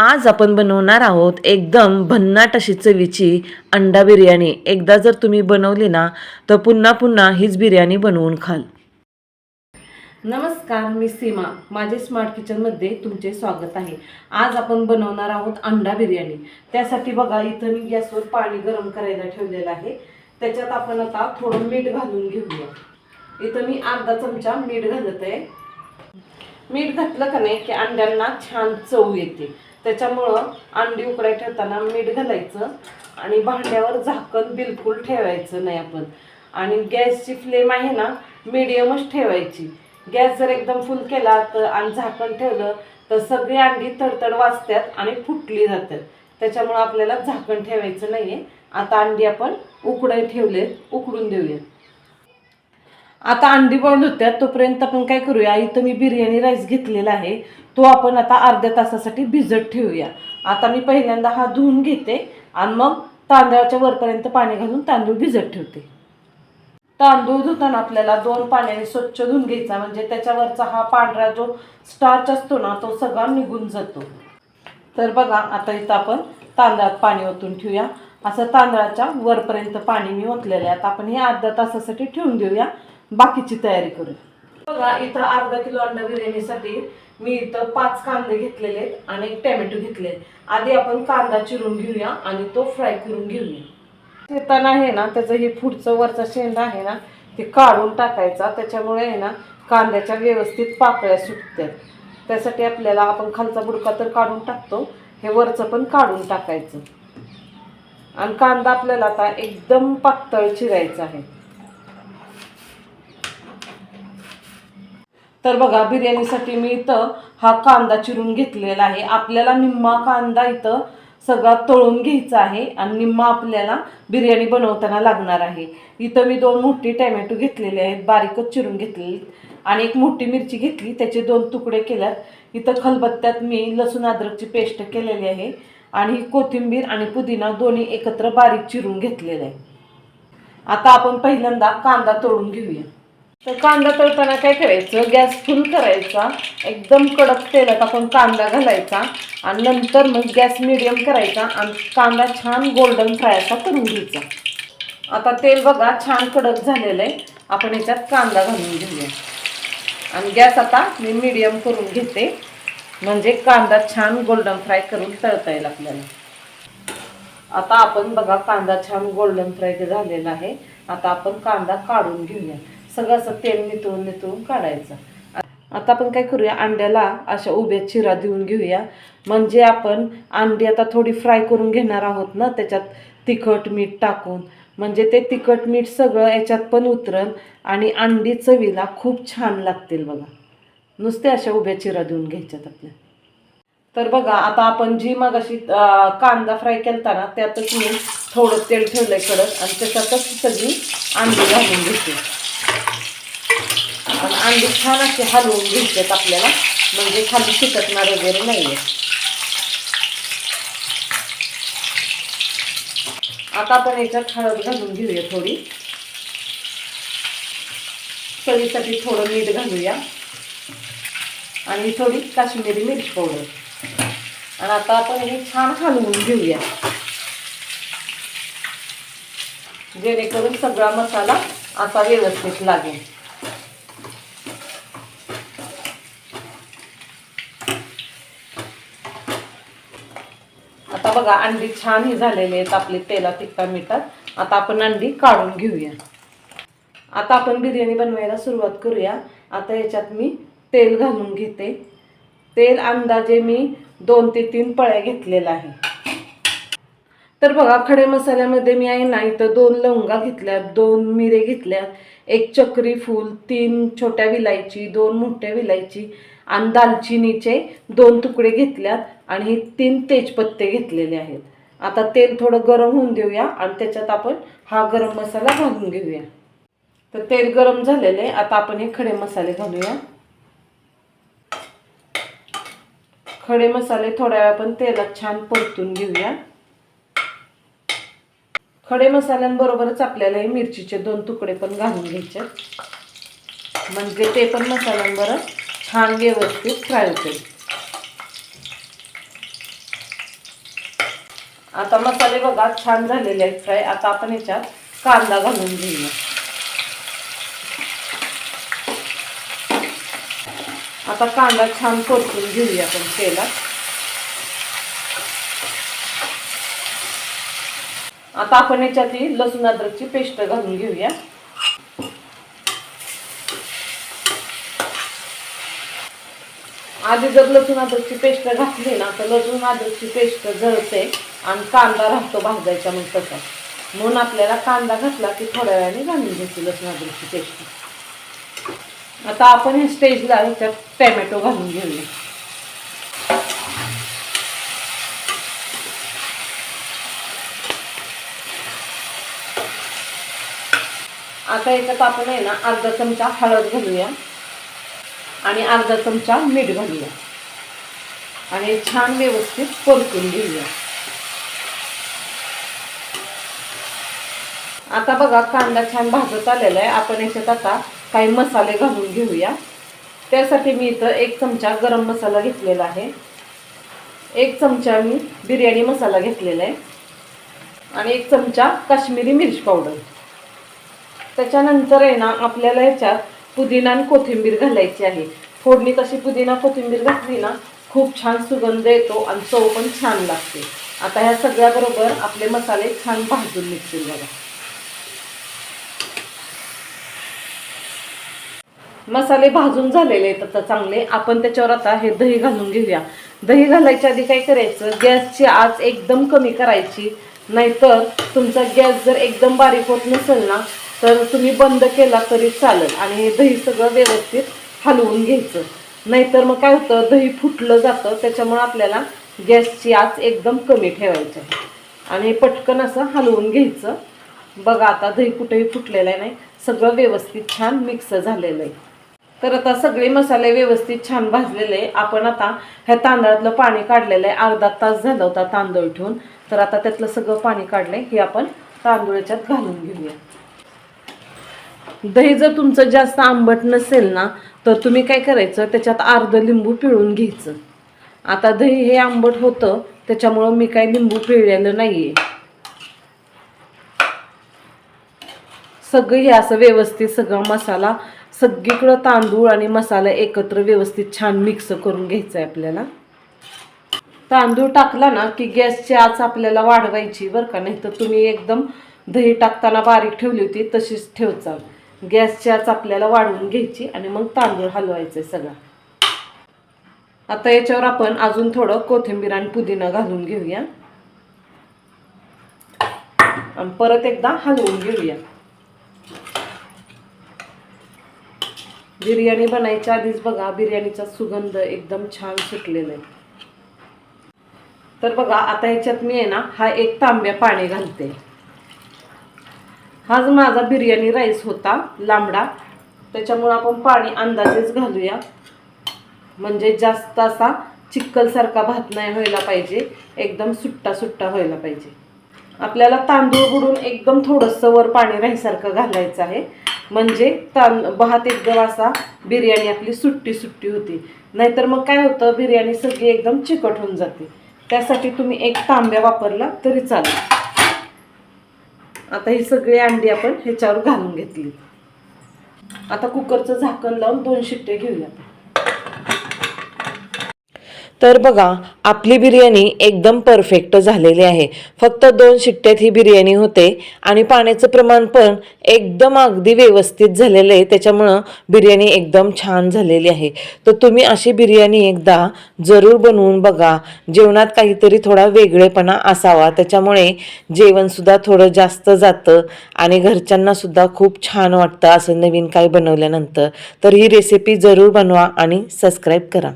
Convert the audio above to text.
आज आपण बनवणार आहोत एकदम भन्नाट अशी चवीची अंडा बिर्याणी. एकदा जर तुम्ही बनवली ना तर पुन्हा पुन्हा हीच बिर्याणी बनवून खाल. नमस्कार मी सीमा. माझे स्मार्ट किचनमध्ये तुमचे स्वागत आहे. आज आपण बनवणार आहोत अंडा बिर्याणी. त्यासाठी बघा इथं मी गॅसवर पाणी गरम करायला ठेवलेलं आहे. त्याच्यात आपण आता थोडं मीठ घालून घेऊया. इथं मी अर्धा चमचा मीठ घालत आहे. मीठ घातलं का नाही की अंड्यांना छान चव येते. त्याच्यामुळं अंडी उकडाय ठेवताना मीठ घालायचं आणि भांड्यावर झाकण बिलकुल ठेवायचं नाही आपण. आणि गॅसची फ्लेम आहे ना मिडियमच ठेवायची. गॅस जर एकदम फुल केला तर आणि झाकण ठेवलं तर सगळी अंडी तडतड वाजतात आणि फुटली जातात त्याच्यामुळं आपल्याला झाकण ठेवायचं नाही आहे आता अंडी आपण उकडाय ठेवले उकडून देऊया आता अंडी बॉईल होत्या तोपर्यंत आपण काय करूया इथं मी बिर्याणी राईस घेतलेला आहे तो आपण आता अर्ध्या तासासाठी भिजत ठेवूया. आता मी पहिल्यांदा हा धुवून घेते आणि मग तांदळाच्या वरपर्यंत पाणी घालून तांदूळ भिजत ठेवते. तांदूळ धुताना आपल्याला दोन पाण्याने स्वच्छ धुवून घ्यायचा म्हणजे त्याच्यावरचा हा पांढरा जो स्टार्च असतो ना तो सगळा निघून जातो. तर बघा आता इथं आपण तांदळात पाणी ओतून ठेवूया. असं तांदळाच्या वरपर्यंत पाणी मी ओतलेलं आहे. आता आपण हे अर्ध्या तासासाठी ठेवून देऊया. बाकीची तयारी करूया बघा इथं अर्धा किलो अंडा बिर्याणीसाठी मी इथं पाच कांदे घेतलेले आहेत आणि एक टॅमॅटो घेतले आधी आपण कांदा चिरून घेऊया आणि तो फ्राय करून घेऊया. शेताना आहे ना त्याचं हे पुढचं वरचा शेंडा आहे ना ते काढून टाकायचा. त्याच्यामुळे आहे ना कांद्याच्या व्यवस्थित पाकळ्या सुटतात त्यासाठी आपल्याला आपण खालचा बुडका तर काढून टाकतो. हे वरचं पण काढून टाकायचं. आणि कांदा आपल्याला आता एकदम पातळ चिरायचा आहे. तर बघा बिर्याणीसाठी मी इथं हा कांदा चिरून घेतलेला आहे. आपल्याला निम्मा कांदा इथं सगळा तळून घ्यायचा आहे आणि निम्मा आपल्याला बिर्याणी बनवताना लागणार आहे. इथं मी दोन मोठी टॅमॅटो घेतलेले आहेत बारीकच चिरून घेतलेले आणि एक मोठी मिरची घेतली त्याचे दोन तुकडे केल्यात. इथं खलबत्त्यात मी लसूण अद्रकची पेस्ट केलेली आहे आणि कोथिंबीर आणि पुदिना दोन्ही एकत्र बारीक चिरून घेतलेले आहे. आता आपण पहिल्यांदा कांदा तळून घेऊया. तर कांदा तळताना काय करायचं? गॅस फुल करायचा. एकदम कडक तेलात आपण कांदा घालायचा आणि नंतर मग गॅस मिडियम करायचा आणि कांदा छान गोल्डन फ्राय असा करून घ्यायचा. आता तेल बघा छान कडक झालेलं आहे. आपण याच्यात कांदा घालून घेऊया. आणि गॅस आता मी मिडियम करून घेते. म्हणजे कांदा छान गोल्डन फ्राय करून तळता येईल आपल्याला. आता आपण बघा कांदा छान गोल्डन फ्राय झालेला आहे. आता आपण कांदा काढून घेऊया. सगळं असं तेल नितळून नितळून काढायचं. आता आपण काय करूया अंड्याला अशा उभ्या चिरा देऊन घेऊया. म्हणजे आपण अंडी आता थोडी फ्राय करून घेणार आहोत ना त्याच्यात तिखट मीठ टाकून. म्हणजे ते तिखट मीठ सगळं याच्यात पण उतरल आणि अंडी चवीला खूप छान लागतील बघा. नुसते अशा उभ्या चिरा देऊन घ्यायच्यात आपल्या. तर बघा आता आपण जी मग अशी कांदा फ्राय केलता ना त्यातच मी थोडं तेल ठेवलं आहे कडक आणि त्याच्यातच सगळी अंडी घालून घेते. पण अंडी छान असे हलवून घ्यायच्यात आपल्याला. म्हणजे खाली शिकटणार वगैरे नाहीये. आता आपण याच्यात हळद घालून घेऊया थोडी. चवीसाठी थोडं मीठ घालूया. आणि थोडी काश्मीरी मिरची पावडर. आणि आता आपण हे छान हलवून घेऊया. जेणेकरून सगळा मसाला असा व्यवस्थित लागेल. आता बघा अंडी छान ही झालेली आहेत आपले तेला तिखा मिठात. आता आपण अंडी काढून घेऊया. आता आपण बिर्याणी बनवायला सुरुवात करूया. आता याच्यात मी तेल घालून घेते. तेल अंदाजे मी दोन ते तीन पळ्या घेतलेला आहे. तर बघा खडे मसाल्यामध्ये मी आहे ना इथं दोन लवंगा घेतल्यात दोन मिरे घेतल्यात एक चक्री फूल तीन छोट्या विलायची दोन मोठ्या विलायची आणि दालचिनीचे दोन तुकडे घेतल्यात आणि हे तीन तेजपत्ते घेतलेले आहेत. आता तेल थोडं गरम होऊन देऊया आणि त्याच्यात आपण हा गरम मसाला घालून घेऊया. तर तेल गरम झालेले आता आपण हे खडे मसाले घालूया. खडे मसाले थोड्या वेळ आपण तेलात छान परतून घेऊया. खडे मसाल्यांबरोबरच आपल्याला हे मिरचीचे दोन तुकडे पण घालून घ्यायचे. म्हणजे ते पण मसाल्यांबरोबर छान व्यवस्थित फ्राय होते आता मसाले बघा छान झालेले आहेत फ्राय. आता आपण याच्यात कांदा घालून घेऊया. आता कांदा छान परतून घेऊया आपण तेलात. आता आपण याच्यात ही लसूण अद्रकची पेस्ट घालून घेऊया. आधी जर लसूण अद्रकची पेस्ट घातली ना तर लसूण अद्रकची पेस्ट जळते आणि कांदा राहतो भाजायचा मग तसा. म्हणून आपल्याला कांदा घातला की थोड्या वेळाने घालून घ्यायची लसूण अद्रकची पेस्ट. आता आपण हे स्टेजला ह्याच्यात टॅमॅटो घालून घेऊया. आता याच्यात आपण आहे ना अर्धा चमचा हळद घालूया. आणि अर्धा चमचा मीठ घालूया. आणि छान व्यवस्थित परतून घेऊया. आता बघा कांदा छान भाजत आलेला आहे. आपण याच्यात आता काही मसाले घालून घेऊया. त्यासाठी मी इथं एक चमचा गरम मसाला घेतलेला आहे. एक चमचा मी बिर्याणी मसाला घेतलेला आहे. आणि एक चमचा काश्मीरी मिरच पावडर. त्याच्यानंतर आहे ना आपल्याला ह्याच्यात पुदिना आणि कोथिंबीर घालायची आहे. फोडणी तशी पुदिना कोथिंबीर घातली ना खूप छान सुगंध येतो आणि चव पण छान लागते. आता ह्या सगळ्याबरोबर आपले मसाले छान भाजून निघतील बघा. मसाले भाजून झालेले आहेत आता चांगले. आपण त्याच्यावर आता हे दही घालून घेऊया. दही घालायच्या आधी काय करायचं गॅसची आच एकदम कमी करायची. नाहीतर तुमचा गॅस जर एकदम बारीक होत नसेल ना तर तुम्ही बंद केला तरी चालेल. आणि हे दही सगळं व्यवस्थित हलवून घ्यायचं. नाहीतर मग काय होतं दही फुटलं जातं. त्याच्यामुळे आपल्याला गॅसची आच एकदम कमी ठेवायची आहे. आणि पटकन असं हलवून घ्यायचं. बघा आता दही कुठेही फुटलेलं आहे नाही. सगळं व्यवस्थित छान मिक्स झालेलं आहे. तर आता सगळे मसाले व्यवस्थित छान भाजलेले आहे. आपण आता ह्या तांदळातलं पाणी काढलेलं आहे. अर्धा तास झाला होता तांदूळ ठेवून. तर आता त्यातलं सगळं पाणी काढलंय. हे आपण तांदूळाच्यात घालून घेऊया. दही जर तुमचं जास्त आंबट नसेल ना तर तुम्ही काय करायचं त्याच्यात अर्ध लिंबू पिळून घ्यायचं. आता दही हे आंबट होतं त्याच्यामुळं मी काही लिंबू पिळलेलं नाही आहे सगळं हे असं व्यवस्थित सगळं मसाला सगळीकडं तांदूळ आणि मसाला एकत्र व्यवस्थित छान मिक्स करून घ्यायचं आहे आपल्याला. तांदूळ टाकला ना की गॅसची आच आपल्याला वाढवायची बरं का नाही तर तुम्ही एकदम दही टाकताना बारीक ठेवली होती तशीच ठेवचाल. गॅसची आच आपल्याला वाढवून घ्यायची आणि मग तांदूळ हलवायचे सगळा. आता याच्यावर आपण अजून थोडं कोथिंबीर आणि पुदिना घालून घेऊया. आणि परत एकदा हलवून घेऊया. बिर्याणी बनायच्या आधीच बघा बिर्याणीचा सुगंध एकदम छान सुटलेला आहे. तर बघा आता ह्याच्यात मी आहे ना हा एक तांब्या पाणी घालते. हाच माझा बिर्याणी राईस होता लांबडा. त्याच्यामुळं आपण पाणी अंदाजेच घालूया. म्हणजे जास्त असा चिक्कलसारखा भात नाही व्हायला पाहिजे. एकदम सुट्टा सुट्टा व्हायला पाहिजे. आपल्याला तांदूळ बुडून एकदम थोडंसं वर पाणी राहीसारखं घालायचं आहे. म्हणजे तां भात एकदम असा बिर्याणी आपली सुट्टी सुट्टी होती. नाहीतर मग काय होतं बिर्याणी सगळी एकदम चिकट होऊन जाते. त्यासाठी तुम्ही एक तांब्या वापरला तरी चालेल. आता ही सगळी अंडी आपण ह्याच्यावर घालून घेतली. आता कुकरचं झाकण लावून दोन शिट्टे घेऊया तर बघा आपली बिर्याणी एकदम परफेक्ट झालेली आहे. फक्त दोन शिट्ट्यात ही बिर्याणी होते आणि पाण्याचं प्रमाण पण एकदम अगदी व्यवस्थित झालेलं आहे. त्याच्यामुळं बिर्याणी एकदम छान झालेली आहे. तर तुम्ही अशी बिर्याणी एकदा जरूर बनवून बघा. जेवणात काहीतरी थोडा वेगळेपणा असावा. त्याच्यामुळे जेवणसुद्धा थोडं जास्त जातं आणि घरच्यांनासुद्धा खूप छान वाटतं असं नवीन काही बनवल्यानंतर. तर ही रेसिपी जरूर बनवा आणि सबस्क्राईब करा.